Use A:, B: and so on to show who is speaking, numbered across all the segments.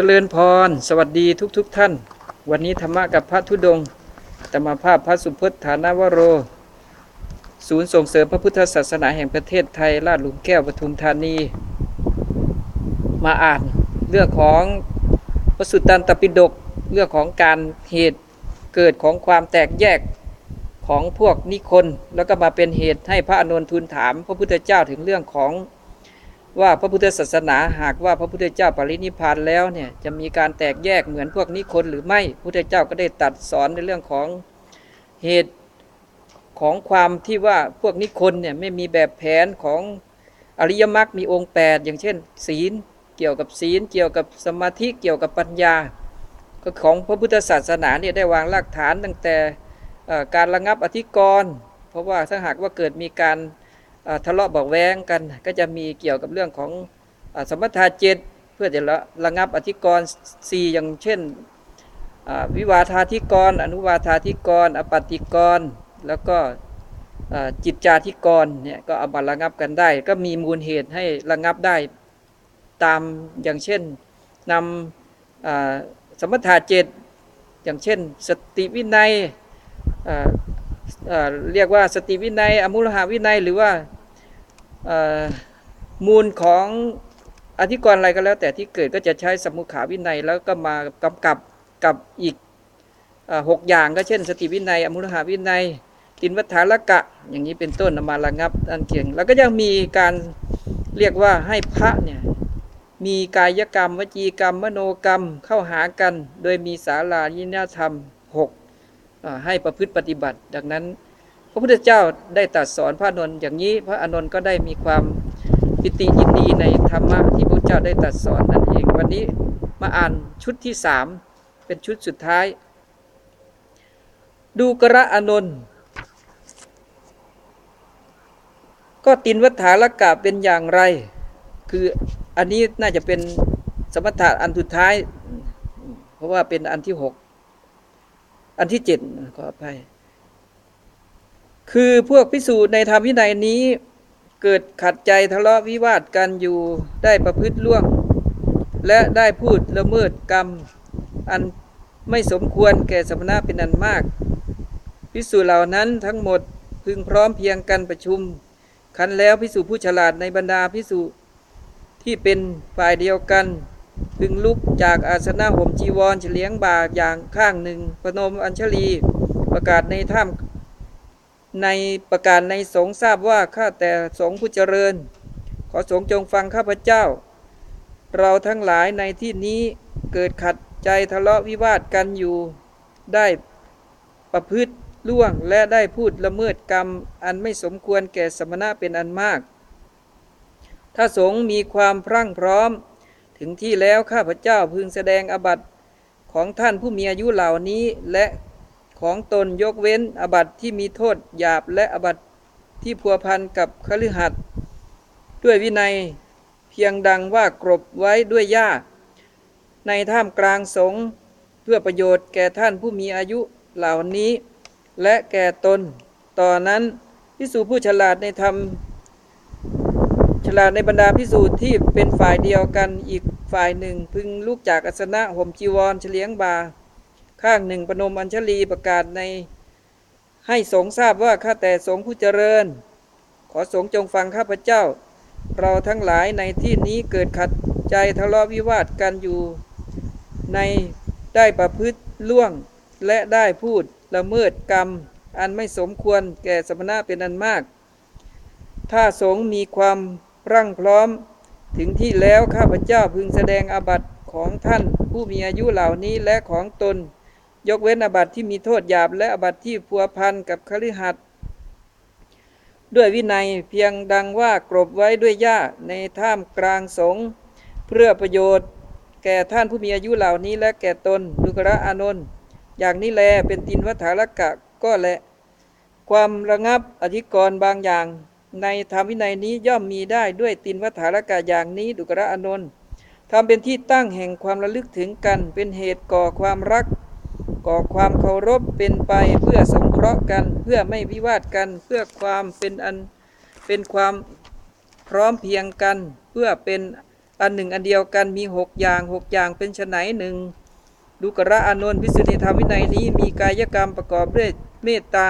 A: จริญพร สวัสดีทุกๆทท่าน วันนี้ธรรมะกับพระธุดงค์ธรรมภาพพระสุพจน์ฐานวโร ศูนย์ส่งเสริมพระพุทธศาสนาแห่งประเทศไทยลาดหลุมแก้วปทุมธานี มาอ่านเรื่องของพระสุตตันตปิฎกเรื่องของการเหตุเกิดของความแตกแยกของพวกนิคน แล้วก็มาเป็นเหตุให้พระอานนท์ทูลถาม พระพุทธเจ้าถึงเรื่องของ ว่าพระพุทธศาสนาหากว่าพระพุทธเจ้าปรินิพานแล้วเนี่ยจะมีการแตกแยกเหมือนพวกนิคนหรือไม่พุทธเจ้าก็ได้ตัดสอนในเรื่องของเหตุของความที่ว่าพวกนิคนเนี่ยไม่มีแบบแผนของอริยมรรคมีองค์ 8 อย่างเช่น ศีลเกี่ยวกับศีล เกี่ยวกับสมาธิเกี่ยวกับปัญญาก็ของพระพุทธศาสนาเนี่ยได้วางรากฐานตั้งแต่การระงับอธิกรณ์เพราะว่าถ้าหากว่าเกิดมีการ ทะเลาะบาะแวงกัน ก็จะมีเกี่ยวกับเรื่องของอสมถะเจ็ดเพื่อจะระระงับอธิกรณ์สี่อย่างเช่นวิวาทาธิกรณ์อนุวาทาธิกรณ์อปัตติกรณ์แล้วก็จิตจาธิกรณ์เนี่ยก็เอามาระงับกันได้ ก็มีมูลเหตุให้ระงับได้ตามอย่างเช่นนำสมถะเจ็ดอย่างเช่น สติวินัยเรียกว่าสติวินัย อมุลหาวินัยหรือว่า มูลของอธิกรณ์อะไรก็แล้ว แต่ที่เกิดก็จะใช้สมุขาวินัย แล้วก็มากำกับกับอีกหกอย่างก็เช่น สติวินัย อมุลหาวินัยตินวัฏฐานละกะ อย่างนี้เป็นต้นนำมาระงับอันเกียง แล้วก็ยังมีการเรียกว่าให้พระเนี่ยมีกายกรรม วจีกรรม มโนกรรมเข้าหากัน โดยมีศาลายินธรรมหกให้ประพฤติปฏิบัติ ดังนั้น พระพุทธเจ้าได้ตรัสสอนพระอานนท์อย่างนี้ พระอานนท์ก็ได้มีความปิติยินดีในธรรมะที่พระเจ้าได้ตรัสสอนนั่นเอง วันนี้มาอ่านชุดที่สามเป็นชุดสุดท้าย ดูกระอานนท์ก็ตินวัฏฐานกะเป็นอย่างไร คืออันนี้น่าจะเป็นสมถะอันสุดท้าย เพราะว่าเป็นอันที่หกอันที่เจ็ดขออภัย คือพวกพิสูจน์ในธรรมวินัยนี้ เกิดขัดใจทะเลาะวิวาทกันอยู่ได้ประพฤติล่วง และได้พูดละเมิดกรรม อันไม่สมควรแก่สมณะเป็นอันมาก พิสูจน์เหล่านั้นทั้งหมดพึงพร้อมเพียงกันประชุม คันแล้วพิสูจน์ผู้ฉลาดในบรรดาพิสูจน์ที่เป็นฝ่ายเดียวกัน พึงลุกจากอาสนะห่มจีวรเฉลียงบาอย่างข้างหนึ่ง ประนมอัญชลีประกาศในถ้ำ ในประกาศในสงทราบว่าข้าแต่สงผู้เจริญ ขอสงจงฟังข้าพเจ้า เราทั้งหลายในที่นี้เกิดขัดใจทะเลาะวิวาทกันอยู่ ได้ประพฤติล่วงและได้พูดละเมิดกรรม อันไม่สมควรแก่สมณะเป็นอันมาก ถ้าสงมีความพรั่งพร้อม ถึงที่แล้วข้าพเจ้าพึงแสดงอบัตของท่านผู้มีอายุเหล่านี้และ ของตนยกเว้นอบัตที่มีโทษหยาบและอบัตที่พัวพันกับคฤหัสถ์ด้วยวินัยเพียงดังว่ากรบไว้ด้วยหญ้า ในท่ามกลางสงเพื่อประโยชน์แก่ท่านผู้มีอายุเหล่านี้ และแก่ตน ต่อนนั้นพิสูจผู้ฉลาดในธรรม ฉลาดในบรรดาพิสูจน์ที่เป็นฝ่ายเดียวกันอีกฝ่ายหนึ่งพึงลุกจากอาสนะห่มจีวรเฉลียงบา ข้างหนึ่งปนมอัญชลีประกาศใน ให้สงทราบว่าข้าแต่สงผู้เจริญ ขอสงจงฟังข้าพเจ้า เราทั้งหลายในที่นี้เกิดขัดใจทะเลาะวิวาทกันอยู่ในได้ประพฤติล่วงและได้พูดละเมิดกรรม อันไม่สมควรแก่สมณะเป็นอันมาก ถ้าสงมีความรั่งพร้อม ถึงที่แล้วข้าพเจ้าพึงแสดงอาบัติของท่านผู้มีอายุเหล่านี้และของตน ยกเว้นอาบัติที่มีโทษหยาบ และอาบัติที่พัวพันกับคฤหัสถ์ด้วยวินัยเพียงดังว่ากรบไว้ด้วยหญ้าในท่ามกลางสงเพื่อประโยชน์ แก่ท่านผู้มีอายุเหล่านี้และแก่ตนดุกระอานนท์อย่างนี้แลเป็นตินวัฏฐารกะก็แหละ ความระงับอธิกรณ์บางอย่าง ในธรรมวินัยนี้ย่อมมีได้ด้วยตินวัฏฐารกะอย่างนี้ดุกระอานนท์ทำเป็นที่ตั้งแห่งความระลึกถึงกันเป็นเหตุก่อความรัก ก่อความเคารพเป็นไปเพื่อสงเคราะห์กัน เพื่อไม่วิวาทกัน เพื่อความเป็นอันเป็นความพร้อมเพียงกัน เพื่อเป็นอันหนึ่งอันเดียวกันมีหกอย่างหกอย่างเป็นไนหนึ่งดูกระอานนท์พิสุทธิธรรมวินัยนี้มีกายกรรมประกอบด้วยเมตตา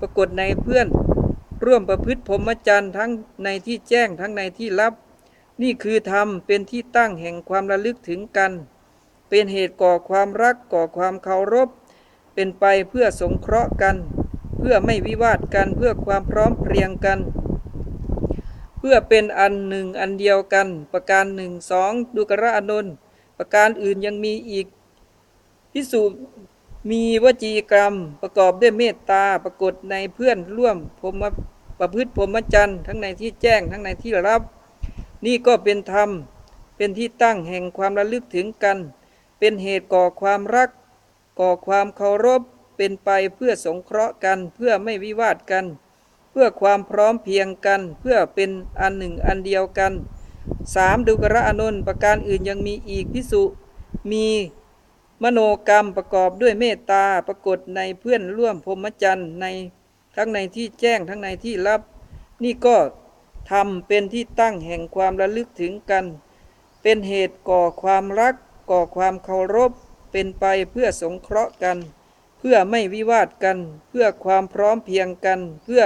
A: ปรากฏในเพื่อนร่วมประพฤติพรหมจรรย์ทั้งในที่แจ้งทั้งในที่ลับ นี่คือธรรมเป็นที่ตั้งแห่งความระลึกถึงกัน เป็นเหตุก่อความรักก่อความเคารพ เป็นไปเพื่อสงเคราะห์กัน เพื่อไม่วิวาทกันเพื่อความพร้อมเพรียงกัน เพื่อเป็นอันหนึ่งอันเดียวกัน ประการหนึ่งสองดูกระอนนท์ประการอื่นยังมีอีกพิสูจมีวจีกรรมประกอบด้วยเมตตาปรากฏในเพื่อนร่วมพรมประพฤติพรหมจรรย์ทั้งในที่แจ้งทั้งในที่รับ นี่ก็เป็นธรรมเป็นที่ตั้งแห่งความระลึกถึงกัน เป็นเหตุก่อความรัก ก่อความเคารพ เป็นไปเพื่อสงเคราะห์กัน เพื่อไม่วิวาทกัน เพื่อความพร้อมเพียงกัน เพื่อเป็นอันหนึ่งอันเดียวกันสามดุกระอานนท์ประการอื่นยังมีอีกพิสุมีมโนกรรมประกอบด้วยเมตตาปรากฏในเพื่อนร่วมพรหมจรรย์ในทั้งในที่แจ้งทั้งในที่ลับ นี่ก็ทำเป็นที่ตั้งแห่งความระลึกถึงกัน เป็นเหตุก่อความรัก ก่อความเคารพเป็นไปเพื่อสงเคราะห์กัน เพื่อไม่วิวาทกัน เพื่อความพร้อมเพียงกัน เพื่อ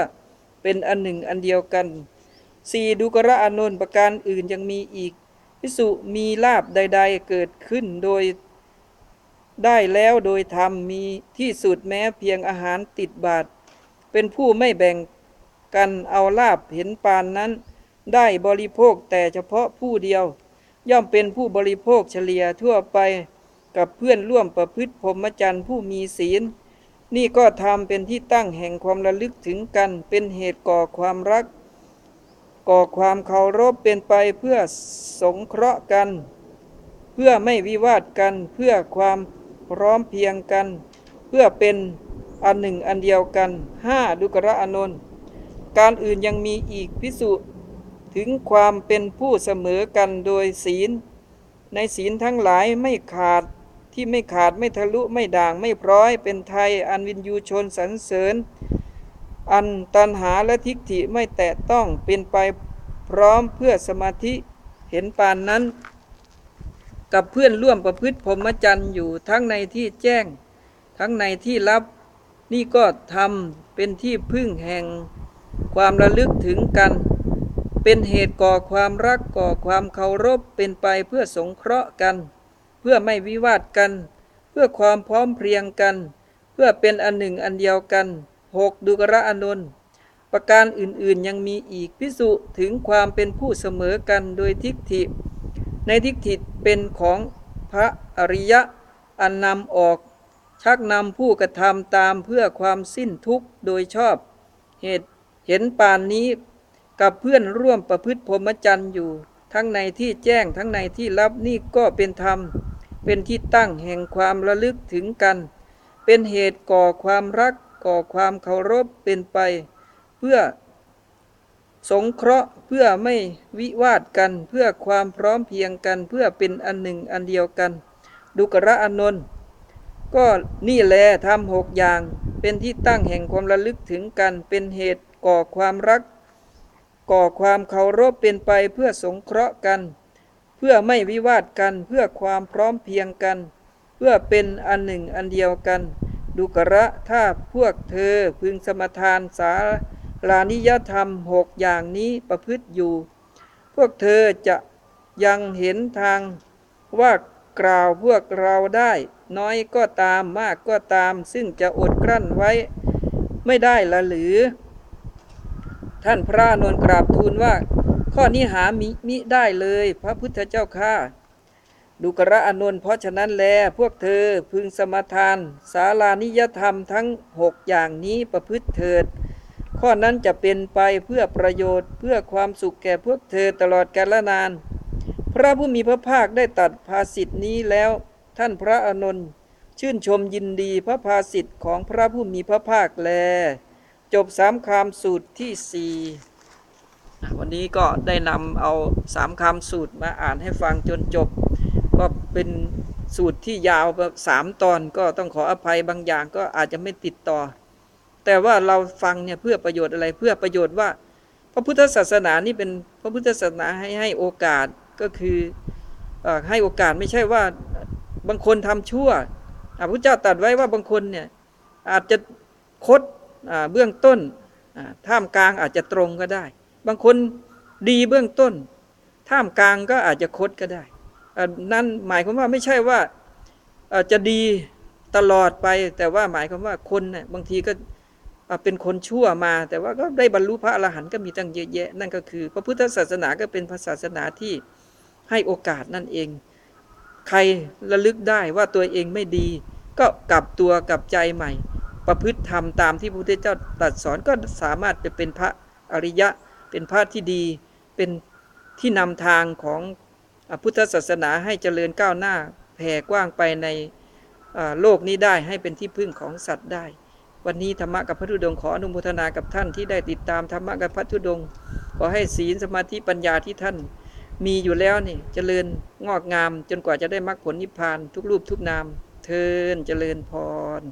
A: เป็นอันหนึ่งอันเดียวกันสี่ดุกระอานนท์ประการอื่นยังมีอีกพิสุมีลาบใด ๆ เกิดขึ้นโดย ได้แล้วโดยธรรมมีที่สุดแม้เพียงอาหารติดบาท เป็นผู้ไม่แบ่งกันเอาลาบเห็นปานนั้น ได้บริโภคแต่เฉพาะผู้เดียว ย่อมเป็นผู้บริโภคเฉลี่ยทั่วไปกับเพื่อนร่วมประพฤติพรหมจรรย์ผู้มีศีล นี่ก็ทำเป็นที่ตั้งแห่งความระลึกถึงกัน เป็นเหตุก่อความรัก ก่อความเคารพเป็นไปเพื่อสงเคราะห์กัน เพื่อไม่วิวาทกันเพื่อความพร้อมเพียงกัน เพื่อเป็นอันหนึ่งอันเดียวกันห้าดุกระอานนท์การอื่นยังมีอีกพิสุ ถึงความเป็นผู้เสมอกันโดยศีล ในศีลทั้งหลายไม่ขาดที่ไม่ขาดไม่ทะลุไม่ด่างไม่พร้อย เป็นไทยอันวินยูชนสรรเสริญ อันตันหาและทิฏฐิไม่แตะต้องเป็นไปพร้อมเพื่อสมาธิเห็นปานนั้น กับเพื่อนร่วมประพฤติพรหมจรรย์อยู่ทั้งในที่แจ้ง ทั้งในที่ลับ นี่ก็ทำเป็นที่พึ่งแห่ง ความระลึกถึงกัน เป็นเหตุก่อความรักก่อความเคารพเป็นไปเพื่อสงเคราะห์กัน เพื่อไม่วิวาทกัน เพื่อความพร้อมเพรียงกัน เพื่อเป็นอันหนึ่งอันเดียวกันหกดุกระอานนท์ประการอื่นๆยังมีอีกพิสุถึงความเป็นผู้เสมอกันโดยทิฏฐิ ในทิฏฐิเป็นของพระอริยะอันนำออก ชักนำผู้กระทำตามเพื่อความสิ้นทุกข์โดยชอบ เหตุเห็นปานนี้ กับเพื่อนร่วมประพฤติพรหมจรรย์อยู่ ทั้งในที่แจ้งทั้งในที่ลับนี่ก็เป็นธรรม เป็นที่ตั้งแห่งความระลึกถึงกัน เป็นเหตุก่อความรักก่อความเคารพเป็นไป เพื่อสงเคราะห์เพื่อไม่วิวาทกันเพื่อความพร้อมเพียงกันเพื่อเป็นอันหนึ่งอันเดียวกัน ดุกระอนนท์ก็นี่แลทำหกอย่าง เป็นที่ตั้งแห่งความระลึกถึงกัน เป็นเหตุก่อความรัก ก่อความเคารพเป็นไปเพื่อสงเคราะห์กัน เพื่อไม่วิวาทกันเพื่อความพร้อมเพียงกัน เพื่อเป็นอันหนึ่งอันเดียวกัน ดุกระถ้าพวกเธอพึงสมทานสาลานิยธรรมหกอย่างนี้ประพฤติอยู่ พวกเธอจะยังเห็นทางว่ากล่าวพวกเราได้ น้อยก็ตามมากก็ตาม ซึ่งจะอดกลั้นไว้ ไม่ได้ละหรือ ท่านพระนนกราบทูลว่า ข้อนี้หามิมิได้เลย พระพุทธเจ้าข้าดุกระอนนท์เพราะฉะนั้นแล พวกเธอพึงสมทาน สาลานิยธรรมทั้งหกอย่างนี้ประพฤติเถิด ข้อนั้นจะเป็นไปเพื่อประโยชน์เพื่อความสุขแก่พวกเธอตลอดกาลนาน พระผู้มีพระภาคได้ตัดภาสิทธินี้แล้ว ท่านพระอนนท์ชื่นชมยินดีพระภาสิทธิ์ของพระผู้มีพระภาคแล จบสามคำสูตรที่สี่วันนี้ก็ได้นำเอาสามคำสูตรมาอ่านให้ฟังจนจบ ก็เป็นสูตรที่ยาวแบบสามตอนก็ต้องขออภัยบางอย่างก็อาจจะไม่ติดต่อ แต่ว่าเราฟังเนี่ยเพื่อประโยชน์อะไรเพื่อประโยชน์ว่า พระพุทธศาสนานี่เป็นพระพุทธศาสนาให้ให้โอกาสก็คืออให้โอกาสไม่ใช่ว่าบางคนทำชั่วอะพระเจ้าตรัสไว้ว่าบางคนเนี่ยอาจจะคด เบื้องต้นท่ามกลางอาจจะตรงก็ได้ บางคนดีเบื้องต้น ท่ามกลางก็อาจจะคดก็ได้ นั่นหมายความว่าไม่ใช่ว่าจะดีตลอดไป แต่ว่าหมายความว่าคนนี่ยบางทีก็เป็นคนชั่วมา แต่ว่าก็ได้บรรลุพระอรหันต์ก็มีตั้งเยอะแยะ นั่นก็คือ พระพุทธศาสนาก็เป็นศาสนาที่ให้โอกาสนั่นเอง ใครระลึกได้ว่าตัวเองไม่ดี ก็กลับตัวกลับใจใหม่ ประพฤติธรรมตามที่พระพุทธเจ้าตรัสสอนก็สามารถจะเป็นพระอริยะ เป็นพระที่ดี เป็นที่นำทางของพุทธศาสนาให้เจริญก้าวหน้าแผ่กว้างไปในโลกนี้ได้ให้เป็นที่พึ่งของสัตว์ได้ วันนี้ธรรมะกับพระธุดงขออนุโมทนากับท่านที่ได้ติดตามธรรมะกับพระธุดงขอให้ศีลสมาธิปัญญาที่ท่านมีอยู่แล้วนี่เจริญงอกงามจนกว่าจะได้มรรคผลนิพพานทุกรูปทุกนาม เทินเจริญพร